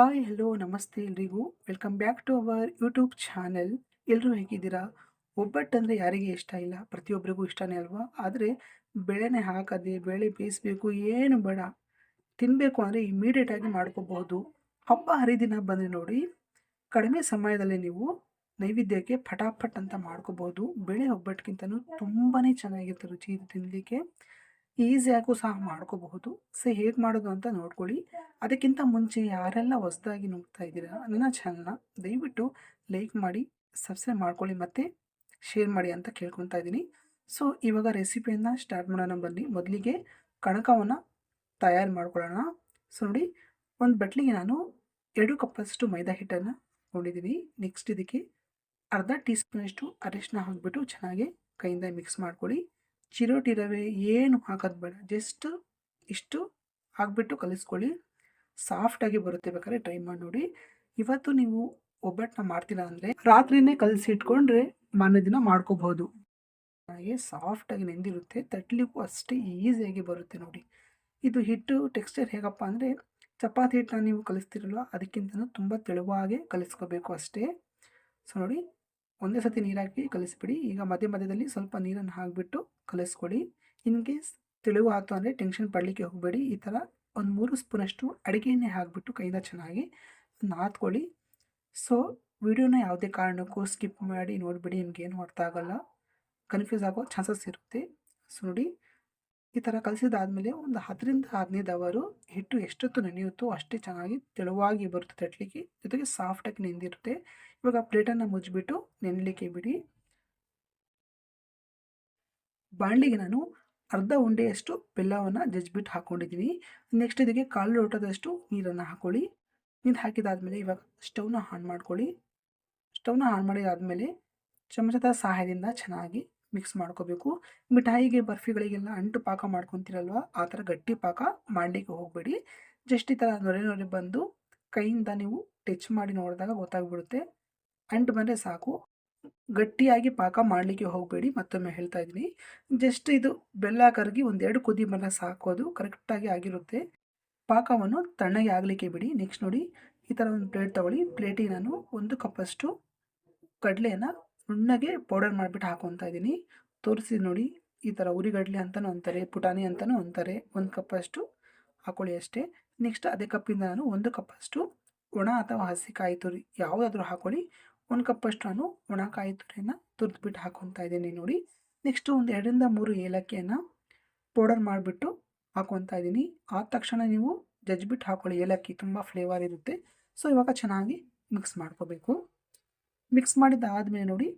Hi hello ನಮಸ್ತೆ ಎಲ್ರಿಗೂ. Welcome back to our YouTube channel ಎಲ್ಲರೂ ಹೇಗಿದ್ದೀರಾ? ಒಬ್ಬಟ್ಟು ಅಂದರೆ ಯಾರಿಗೆ ಇಷ್ಟ ಇಲ್ಲ, ಪ್ರತಿಯೊಬ್ಬರಿಗೂ ಇಷ್ಟನೇ ಅಲ್ವಾ? ಆದರೆ ಬೆಳೆನೇ ಹಾಕದೆ ಬೇಳೆ ಬೇಯಿಸಬೇಕು ಏನು ಬೇಡ. ತಿನ್ನಬೇಕು ಅಂದರೆ ಇಮಿಡಿಯೇಟಾಗಿ ಮಾಡ್ಕೋಬಹುದು. ಹಬ್ಬ ಹರಿದಿನ ಬಂದರೆ ನೋಡಿ, ಕಡಿಮೆ ಸಮಯದಲ್ಲಿ ನೀವು ನೈವೇದ್ಯಕ್ಕೆ ಫಟಾಫಟ್ ಅಂತ ಮಾಡ್ಕೋಬಹುದು. ಬೆಳೆ ಒಬ್ಬಟ್ಟಿಗಿಂತನೂ ತುಂಬಾ ಚೆನ್ನಾಗಿರುತ್ತೆ ರುಚಿ ತಿನ್ನಲಿಕ್ಕೆ ಈಸಿಯಾಗೂ ಸಹ ಮಾಡ್ಕೋಬಹುದು. ಸೊ, ಹೇಗೆ ಮಾಡೋದು ಅಂತ ನೋಡ್ಕೊಳ್ಳಿ. ಅದಕ್ಕಿಂತ ಮುಂಚೆ ಯಾರೆಲ್ಲ ಹೊಸದಾಗಿ ನೋಡ್ತಾ ಇದ್ದೀರಾ, ನನ್ನ ಚಾನಲ್ನ ದಯವಿಟ್ಟು ಲೈಕ್ ಮಾಡಿ ಸಬ್ಸ್ಕ್ರೈಬ್ ಮಾಡ್ಕೊಳ್ಳಿ ಮತ್ತು ಶೇರ್ ಮಾಡಿ ಅಂತ ಕೇಳ್ಕೊತಾ ಇದ್ದೀನಿ. ಸೊ, ಇವಾಗ ರೆಸಿಪಿಯನ್ನು ಸ್ಟಾರ್ಟ್ ಮಾಡೋಣ ಬನ್ನಿ. ಮೊದಲಿಗೆ ಕಣಕವನ್ನು ತಯಾರು ಮಾಡ್ಕೊಳ್ಳೋಣ. ಸೊ, ನೋಡಿ, ಒಂದು ಬಟ್ಲಿಗೆ ನಾನು ಎರಡು ಕಪ್ಪಷ್ಟು ಮೈದಾ ಹಿಟ್ಟನ್ನು ತೊಗೊಂಡಿದ್ದೀನಿ ನೆಕ್ಸ್ಟ್ ಇದಕ್ಕೆ ಅರ್ಧ ಟೀ ಸ್ಪೂನಷ್ಟು ಅರಿಶಿನ ಹಾಕಿಬಿಟ್ಟು ಚೆನ್ನಾಗಿ ಕೈಯಿಂದ ಮಿಕ್ಸ್ ಮಾಡ್ಕೊಳ್ಳಿ. ಚಿರೋಟಿ ರವೆ ಏನು ಹಾಕೋದು ಬೇಡ. ಜಸ್ಟ್ ಇಷ್ಟು ಹಾಕ್ಬಿಟ್ಟು ಕಲಿಸ್ಕೊಳ್ಳಿ. ಸಾಫ್ಟಾಗಿ ಬರುತ್ತೆ ಬೇಕಾದ್ರೆ ಟ್ರೈ ಮಾಡಿ ನೋಡಿ. ಇವತ್ತು ನೀವು ಒಬ್ಬಟ್ಟನ್ನ ಮಾಡ್ತೀರಾ ಅಂದರೆ ರಾತ್ರಿನೇ ಕಲಸಿ ಇಟ್ಕೊಂಡ್ರೆ ಮಾರನೇ ದಿನ ಮಾಡ್ಕೋಬಹುದು. ಹಾಗೆ ಸಾಫ್ಟಾಗಿ ನೆಂದಿರುತ್ತೆ. ತಟ್ಟಲಿಕ್ಕೂ ಅಷ್ಟೇ ಈಸಿಯಾಗಿ ಬರುತ್ತೆ ನೋಡಿ. ಇದು ಹಿಟ್ಟು ಟೆಕ್ಸ್ಚರ್ ಹೇಗಪ್ಪ ಅಂದರೆ ಚಪಾತಿ ಹಿಟ್ಟನ್ನ ನೀವು ಕಲಿಸ್ತಿರಲ್ವ ಅದಕ್ಕಿಂತ ತುಂಬ ತೆಳುವಾಗೆ ಕಲಿಸ್ಕೋಬೇಕು ಅಷ್ಟೇ. ಸೊ ನೋಡಿ ಒಂದೇ ಸತಿ ನೀರು ಹಾಕಿ ಕಲಿಸ್ಬಿಡಿ. ಈಗ ಮಧ್ಯ ಮಧ್ಯದಲ್ಲಿ ಸ್ವಲ್ಪ ನೀರನ್ನು ಹಾಕಿಬಿಟ್ಟು ಕಲಿಸ್ಕೊಡಿ. ಇನ್ ಕೇಸ್ ತೆಳುವು ಆಯ್ತು ಅಂದರೆ ಟೆನ್ಷನ್ ಪಡಲಿಕ್ಕೆ ಹೋಗಬೇಡಿ. ಈ ಥರ ಒಂದು ಮೂರು ಸ್ಪೂನಷ್ಟು ಅಡುಗೆ ಎಣ್ಣೆ ಹಾಕಿಬಿಟ್ಟು ಕೈಯಿಂದ ಚೆನ್ನಾಗಿ ನಾದ್ಕೊಳ್ಳಿ. ಸೊ, ವಿಡಿಯೋನ ಯಾವುದೇ ಕಾರಣಕ್ಕೂ ಸ್ಕಿಪ್ ಮಾಡಿ ನೋಡಿಬಿಡಿ. ಏನು ಅರ್ಥ ಆಗೋಲ್ಲ. ಕನ್ಫ್ಯೂಸ್ ಆಗೋ ಚಾನ್ಸಸ್ ಇರುತ್ತೆ. ಸೊ, ನೋಡಿ. ಈ ಥರ ಕಲಿಸಿದಾದ್ಮೇಲೆ ಒಂದು ಹತ್ತರಿಂದ ಹದಿನೈದು ಅವರು ಹಿಟ್ಟು ಎಷ್ಟೊತ್ತು ನೆನೆಯುತ್ತೋ ಅಷ್ಟೇ ಚೆನ್ನಾಗಿ ತೆಳುವಾಗಿ ಬರುತ್ತೆ ತಟ್ಟಲಿಕ್ಕೆ ಜೊತೆಗೆ ಸಾಫ್ಟಾಗಿ ನೆಂದಿರುತ್ತೆ. ಇವಾಗ ಪ್ಲೇಟನ್ನು ಮುಚ್ಚಿಬಿಟ್ಟು ನೆನಲಿಕ್ಕೆ ಬಿಡಿ. ಬಾಣಲಿಗೆ ನಾನು ಅರ್ಧ ಉಂಡೆಯಷ್ಟು ಬೆಲ್ಲವನ್ನು ಜಜ್ಜಿಬಿಟ್ಟು ಹಾಕ್ಕೊಂಡಿದ್ದೀನಿ ನೆಕ್ಸ್ಟ್ ಇದಕ್ಕೆ ಕಾಲು ಲೋಟದಷ್ಟು ನೀರನ್ನು ಹಾಕ್ಕೊಳ್ಳಿ ನೀರು ಹಾಕಿದಾದಮೇಲೆ ಇವಾಗ ಸ್ಟವ್ನ ಆನ್ ಮಾಡ್ಕೊಳ್ಳಿ. ಸ್ಟವ್ನ ಆನ್ ಮಾಡಿದಾದಮೇಲೆ ಚಮಚದ ಸಹಾಯದಿಂದ ಚೆನ್ನಾಗಿ ಮಿಕ್ಸ್ ಮಾಡ್ಕೋಬೇಕು. ಮಿಠಾಯಿಗೆ ಬರ್ಫಿಗಳಿಗೆಲ್ಲ ಅಂಟು ಪಾಕ ಮಾಡ್ಕೊತೀರಲ್ವ? ಆ ಥರ ಗಟ್ಟಿ ಪಾಕ ಮಾಡಲಿಕ್ಕೆ ಹೋಗಬೇಡಿ. ಜಸ್ಟ್ ಈ ಥರ ನೊರೆ ನೊರೆ ಬಂದು ಕೈಯಿಂದ ನೀವು ಟಚ್ ಮಾಡಿ ನೋಡಿದಾಗ ಗೊತ್ತಾಗ್ಬಿಡುತ್ತೆ. ಅಂಟು ಬಂದರೆ ಸಾಕು. ಗಟ್ಟಿಯಾಗಿ ಪಾಕ ಮಾಡಲಿಕ್ಕೆ ಹೋಗಬೇಡಿ. ಮತ್ತೊಮ್ಮೆ ಹೇಳ್ತಾ ಇದ್ದೀನಿ. ಜಸ್ಟ್ ಇದು ಬೆಲ್ಲ ಕರಗಿ ಒಂದೆರಡು ಕುದಿ ಬಂದ ಸಾಕೋದು ಕರೆಕ್ಟಾಗಿ ಆಗಿರುತ್ತೆ. ಪಾಕವನ್ನು ತಣ್ಣಗೆ ಆಗಲಿಕ್ಕೆ ಬಿಡಿ. ನೆಕ್ಸ್ಟ್ ನೋಡಿ ಈ ಥರ ಒಂದು ಪ್ಲೇಟ್ ತೊಗೊಳ್ಳಿ. ಪ್ಲೇಟಿಗೆ ನಾನು ಒಂದು ಕಪ್ಪಷ್ಟು ಕಡಲೆಯನ್ನು ನುಣ್ಣಗೆ ಪೌಡರ್ ಮಾಡಿಬಿಟ್ಟು ಹಾಕೊತಾ ಇದ್ದೀನಿ. ತೋರಿಸಿ ನೋಡಿ, ಈ ಥರ ಉರಿಗಡ್ಲೆ ಅಂತಲೂ ಅಂತಾರೆ, ಪುಟಾಣಿ ಅಂತಲೂ ಅಂತಾರೆ. ಒಂದು ಕಪ್ಪಷ್ಟು ಹಾಕೊಳ್ಳಿ ಅಷ್ಟೇ. ನೆಕ್ಸ್ಟ್ ಅದೇ ಕಪ್ಪಿಂದ ನಾನು ಒಂದು ಕಪ್ಪಷ್ಟು ಒಣ ಅಥವಾ ಹಸಿ ಕಾಯಿ ತುರಿ ಯಾವುದಾದ್ರೂ ಹಾಕೊಳ್ಳಿ. ಒಂದು ಕಪ್ಪಷ್ಟು ನಾನು ಒಣ ಕಾಯಿ ತುರಿಯನ್ನು ತುರಿದ್ಬಿಟ್ಟು ಹಾಕೊತಾ ಇದ್ದೀನಿ ನೋಡಿ. ನೆಕ್ಸ್ಟು ಒಂದು ಎರಡರಿಂದ ಮೂರು ಏಲಕ್ಕಿಯನ್ನು ಪೌಡರ್ ಮಾಡಿಬಿಟ್ಟು ಹಾಕೊತಾ ಇದ್ದೀನಿ. ಆದ ತಕ್ಷಣ ನೀವು ಜಜ್ಬಿಟ್ಟು ಹಾಕೊಳ್ಳಿ. ಏಲಕ್ಕಿ ತುಂಬ ಫ್ಲೇವರ್ ಇರುತ್ತೆ. ಸೊ ಇವಾಗ ಚೆನ್ನಾಗಿ ಮಿಕ್ಸ್ ಮಾಡ್ಕೋಬೇಕು. ಮಿಕ್ಸ್ ಮಾಡಿದ್ದಾದಮೇಲೆ ನೋಡಿ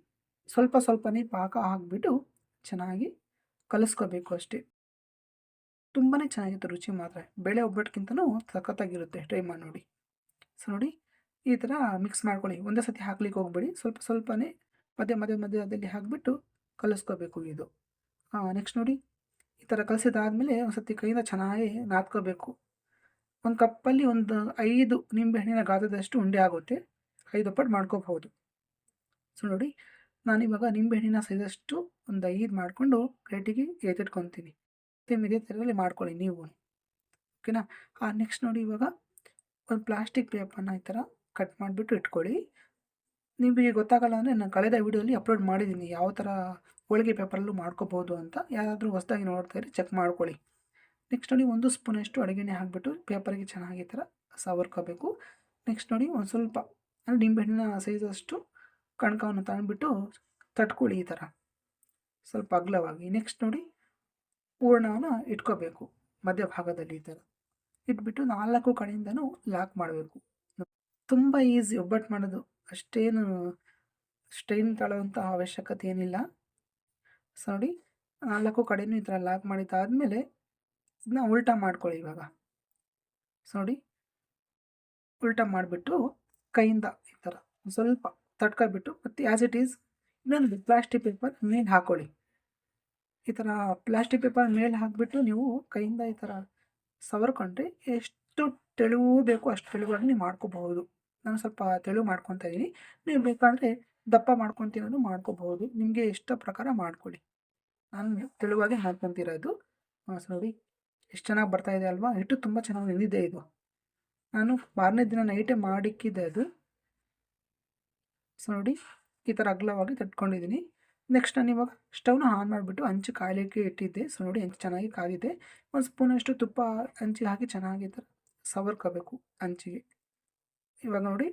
ಸ್ವಲ್ಪ ಸ್ವಲ್ಪನೇ ಪಾಕ ಹಾಕಿಬಿಟ್ಟು ಚೆನ್ನಾಗಿ ಕಲಿಸ್ಕೋಬೇಕು ಅಷ್ಟೇ. ತುಂಬಾ ಚೆನ್ನಾಗಿರುತ್ತೆ ರುಚಿ ಮಾತ್ರ. ಬೇಳೆ ಒಬ್ಬಟ್ಟಿಗಿಂತನೂ ಸಖತ್ತಾಗಿರುತ್ತೆ ಟ್ರೈ ಮಾಡಿ ನೋಡಿ. ಸೊ ನೋಡಿ ಈ ಥರ ಮಿಕ್ಸ್ ಮಾಡ್ಕೊಳ್ಳಿ. ಒಂದೇ ಸತಿ ಹಾಕ್ಲಿಕ್ಕೆ ಹೋಗ್ಬೇಡಿ. ಸ್ವಲ್ಪ ಸ್ವಲ್ಪನೇ ಮಧ್ಯ ಮಧ್ಯ ಮಧ್ಯದಲ್ಲಿ ಹಾಕಿಬಿಟ್ಟು ಕಲಿಸ್ಕೋಬೇಕು ಇದು. ನೆಕ್ಸ್ಟ್ ನೋಡಿ ಈ ಥರ ಕಲಿಸಿದಾದಮೇಲೆ ಒಂದು ಸತಿ ಕೈಯಿಂದ ಚೆನ್ನಾಗಿ ನಾದ್ಕೋಬೇಕು. ಒಂದು ಕಪ್ಪಲ್ಲಿ ಒಂದು ಐದು ನಿಂಬೆಹಣ್ಣಿನ ಗಾತ್ರದಷ್ಟು ಉಂಡೆ ಆಗುತ್ತೆ. ಐದು ಒಪ್ಪಟ್ಟು ಮಾಡ್ಕೋಬಹುದು. ಸೊ ನೋಡಿ, ನಾನು ನಾನಿವಾಗ ನಿಂಬೆಹಣ್ಣಿನ ಸೈಜಷ್ಟು ಒಂದು ಐದು ಮಾಡಿಕೊಂಡು ಪ್ಲೇಟಿಗೆ ಎತ್ತಿಟ್ಕೊತೀನಿ. ಸೇಮ್ ಇದೇ ಥರದಲ್ಲಿ ಮಾಡ್ಕೊಳ್ಳಿ ನೀವು. ಓಕೆನಾ? ಆ, ನೆಕ್ಸ್ಟ್ ನೋಡಿ ಇವಾಗ ಒಂದು ಪ್ಲಾಸ್ಟಿಕ್ ಪೇಪರ್ನ ಈ ಥರ ಕಟ್ ಮಾಡಿಬಿಟ್ಟು ಇಟ್ಕೊಳ್ಳಿ. ನಿಮಗೆ ಗೊತ್ತಾಗಲ್ಲ ಅಂದರೆ ನಾನು ಕಳೆದ ವೀಡಿಯೋಲಿ ಅಪ್ಲೋಡ್ ಮಾಡಿದ್ದೀನಿ. ಯಾವ ಥರ ಹೋಳಿಗೆ ಪೇಪರಲ್ಲೂ ಮಾಡ್ಕೋಬೋದು ಅಂತ. ಯಾರಾದರೂ ಹೊಸದಾಗಿ ನೋಡ್ತಾ ಇದ್ರೆ ಚೆಕ್ ಮಾಡ್ಕೊಳ್ಳಿ. ನೆಕ್ಸ್ಟ್ ನೋಡಿ ಒಂದು ಸ್ಪೂನಷ್ಟು ಅಡುಗೆನೇ ಹಾಕಿಬಿಟ್ಟು ಪೇಪರಿಗೆ ಚೆನ್ನಾಗಿ ಈ ಥರ ಸವರ್ಕೋಬೇಕು. ನೆಕ್ಸ್ಟ್ ನೋಡಿ ಒಂದು ಸ್ವಲ್ಪ, ಅಂದರೆ ನಿಂಬೆಹಣ್ಣಿನ ಸೈಜಷ್ಟು ಕಣಕವನ್ನು ತಗೊಂಡ್ಬಿಟ್ಟು ತಟ್ಕೊಳ್ಳಿ ಈ ಥರ. ಸ್ವಲ್ಪ ಅಗಲವಾಗಿ. ನೆಕ್ಸ್ಟ್ ನೋಡಿ ಪೂರ್ಣವನ್ನು ಇಟ್ಕೋಬೇಕು. ಮಧ್ಯಭಾಗದಲ್ಲಿ ಈ ಥರ. ಇಟ್ಬಿಟ್ಟು ನಾಲ್ಕು ಕಡೆಯಿಂದನೂ ಲಾಕ್ ಮಾಡಬೇಕು. ತುಂಬ ಈಸಿ ಒಬ್ಬಟ್ಟು ಮಾಡೋದು. ಅಷ್ಟೇನು ಸ್ಟ್ರೈನ್ ತಾಳುವಂಥ ಅವಶ್ಯಕತೆ ಏನಿಲ್ಲ. ಸೊ ನೋಡಿ, ನಾಲ್ಕು ಕಡೆಯೂ ಈ ಥರ ಲಾಕ್ ಮಾಡಿದ್ದಾದಮೇಲೆ ಇದನ್ನ ಉಲ್ಟಾ ಮಾಡ್ಕೊಳ್ಳಿ ಇವಾಗ. ಸೊ ನೋಡಿ, ಉಲ್ಟಾ ಮಾಡಿಬಿಟ್ಟು ಕೈಯಿಂದ ಈ ಥರ ಸ್ವಲ್ಪ ತಡ್ಕೊಬಿಟ್ಟು ಮತ್ತು ಆ್ಯಸ್ ಇಟ್ ಈಸ್ ಇನ್ನೊಂದು ಪ್ಲಾಸ್ಟಿಕ್ ಪೇಪರ್ ಮೇಲೆ ಹಾಕ್ಕೊಳ್ಳಿ ಈ ಥರ ಪ್ಲಾಸ್ಟಿಕ್ ಪೇಪರ್ ಮೇಲೆ ಹಾಕಿಬಿಟ್ಟು ನೀವು ಕೈಯಿಂದ ಈ ಥರ ಸವರ್ಕೊಂಡ್ರೆ ಎಷ್ಟು ತೆಳುವು ಬೇಕು ಅಷ್ಟು ತೆಳುವಾಗಿ ನೀವು ಮಾಡ್ಕೋಬಹುದು. ನಾನು ಸ್ವಲ್ಪ ತೆಳು ಮಾಡ್ಕೊತಾ ಇದ್ದೀನಿ. ನೀವು ಬೇಕಾದರೆ ದಪ್ಪ ಮಾಡ್ಕೊತೀನೂ ಮಾಡ್ಕೋಬಹುದು. ನಿಮಗೆ ಇಷ್ಟ ಪ್ರಕಾರ ಮಾಡ್ಕೊಳ್ಳಿ. ನಾನು ತೆಳುವಾಗೆ ಹಾಕ್ಕೊತಿರೋದು. ನೋಡಿ ಎಷ್ಟು ಚೆನ್ನಾಗಿ ಬರ್ತಾ ಇದೆ ಅಲ್ವಾ? ಹಿಟ್ಟು ತುಂಬ ಚೆನ್ನಾಗಿ ನೆಂದಿದೆ ಇದು. ನಾನು ಮಾರನೇ ದಿನ ನೈಟೇ ಮಾಡಿಕ್ಕಿದೆ ಅದು ಸೊ ನೋಡಿ, ಈ ಥರ ಅಗಲವಾಗಿ ತಟ್ಕೊಂಡಿದ್ದೀನಿ. ನೆಕ್ಸ್ಟ್ ನಾನು ಇವಾಗ ಸ್ಟವ್ನ ಆನ್ ಮಾಡಿಬಿಟ್ಟು ಹಂಚು ಕಾಯಲಿಕ್ಕೆ ಇಟ್ಟಿದ್ದೆ. ಸೊ ನೋಡಿ ಹಂಚು ಚೆನ್ನಾಗಿ ಕಾದಿದೆ. ಒಂದು ಸ್ಪೂನಷ್ಟು ತುಪ್ಪ ಹಂಚಿಗೆ ಹಾಕಿ ಚೆನ್ನಾಗಿ ಸವರ್ಕೋಬೇಕು ಹಂಚಿಗೆ ಇವಾಗ ನೋಡಿ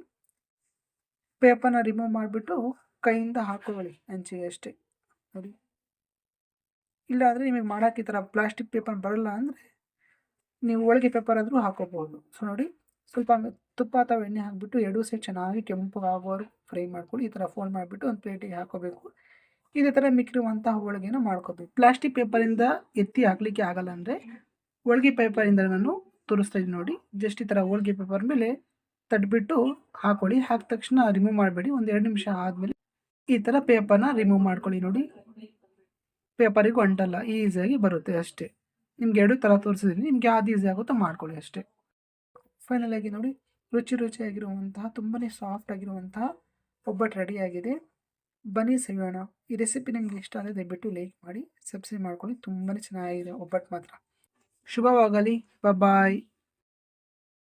ಪೇಪರ್ನ ರಿಮೂವ್ ಮಾಡಿಬಿಟ್ಟು ಕೈಯಿಂದ ಹಾಕೊಳ್ಳಿ ಹಂಚಿಗೆ ಅಷ್ಟೇ. ನೋಡಿ. ಇಲ್ಲಾಂದರೆ ನಿಮಗೆ ಮಾಡೋಕ್ಕೆ ಈ ಥರ ಪ್ಲಾಸ್ಟಿಕ್ ಪೇಪರ್ ಬರಲ್ಲ ಅಂದರೆ ನೀವು ಹೋಳಿಗೆ ಪೇಪರ್ ಆದರೂ ಹಾಕೋಬೋದು ಸೊ ನೋಡಿ ಸ್ವಲ್ಪ ತುಪ್ಪ ಅಥವಾ ಎಣ್ಣೆ ಹಾಕಿಬಿಟ್ಟು ಎರಡೂ ಸೈಡ್ ಚೆನ್ನಾಗಿ ಕೆಂಪು ಫ್ರೈ ಮಾಡ್ಕೊಳ್ಳಿ. ಈ ಥರ ಫೋಲ್ಡ್ ಮಾಡಿಬಿಟ್ಟು ಒಂದು ಪ್ಲೇಟಿಗೆ ಹಾಕೋಬೇಕು ಇದೇ ಥರ ಮಿಕ್ಕಿರುವಂತಹ ಹೋಳಿಗೆನ ಮಾಡ್ಕೋಬೇಕು. ಪ್ಲಾಸ್ಟಿಕ್ ಪೇಪರಿಂದ ಎತ್ತಿ ಹಾಕಲಿಕ್ಕೆ ಆಗಲ್ಲ ಅಂದರೆ ಹೋಳಿಗೆ ಪೇಪರಿಂದ ನಾನು ತೋರಿಸ್ತಾ ಇದ್ದೀನಿ ನೋಡಿ. ಜಸ್ಟ್ ಈ ಥರ ಹೋಳಿಗೆ ಪೇಪರ್ ಮೇಲೆ ತಟ್ಬಿಟ್ಟು ಹಾಕೊಳ್ಳಿ. ಹಾಕಿದ ತಕ್ಷಣ ರಿಮೂವ್ ಮಾಡಬೇಡಿ. ಒಂದು ಎರಡು ನಿಮಿಷ ಆದಮೇಲೆ ಈ ಥರ ಪೇಪರ್ನ ರಿಮೂವ್ ಮಾಡ್ಕೊಳ್ಳಿ ನೋಡಿ. ಪೇಪರಿಗೂ ಅಂಟಲ್ಲ, ಈಸಿಯಾಗಿ ಬರುತ್ತೆ ಅಷ್ಟೇ. ನಿಮ್ಗೆ ಎರಡು ಥರ ತೋರಿಸಿದ್ದೀನಿ. ನಿಮ್ಗೆ ಯಾವ್ದು ಈಸಿ ಆಗುತ್ತೋ ಮಾಡ್ಕೊಳ್ಳಿ ಅಷ್ಟೇ. ಫೈನಲ್ ಆಗಿ ನೋಡಿ, ರುಚಿ ರುಚಿಯಾಗಿರುವಂತಹ ತುಂಬಾ ಸಾಫ್ಟ್ ಆಗಿರುವಂತಹ ಒಬ್ಬಟ್ಟು ರೆಡಿಯಾಗಿದೆ ಬನ್ನಿ ಸವಿಯೋಣ. ಈ ರೆಸಿಪಿ ನಿಮಗೆ ಇಷ್ಟ ಆದರೆ ದಯವಿಟ್ಟು ಲೈಕ್ ಮಾಡಿ ಸಬ್ಸ್ಕ್ರೈಬ್ ಮಾಡ್ಕೊಳ್ಳಿ. ತುಂಬಾ ಚೆನ್ನಾಗಿದೆ ಒಬ್ಬಟ್ಟು ಮಾತ್ರ. ಶುಭವಾಗಲಿ. ಬಾಯ್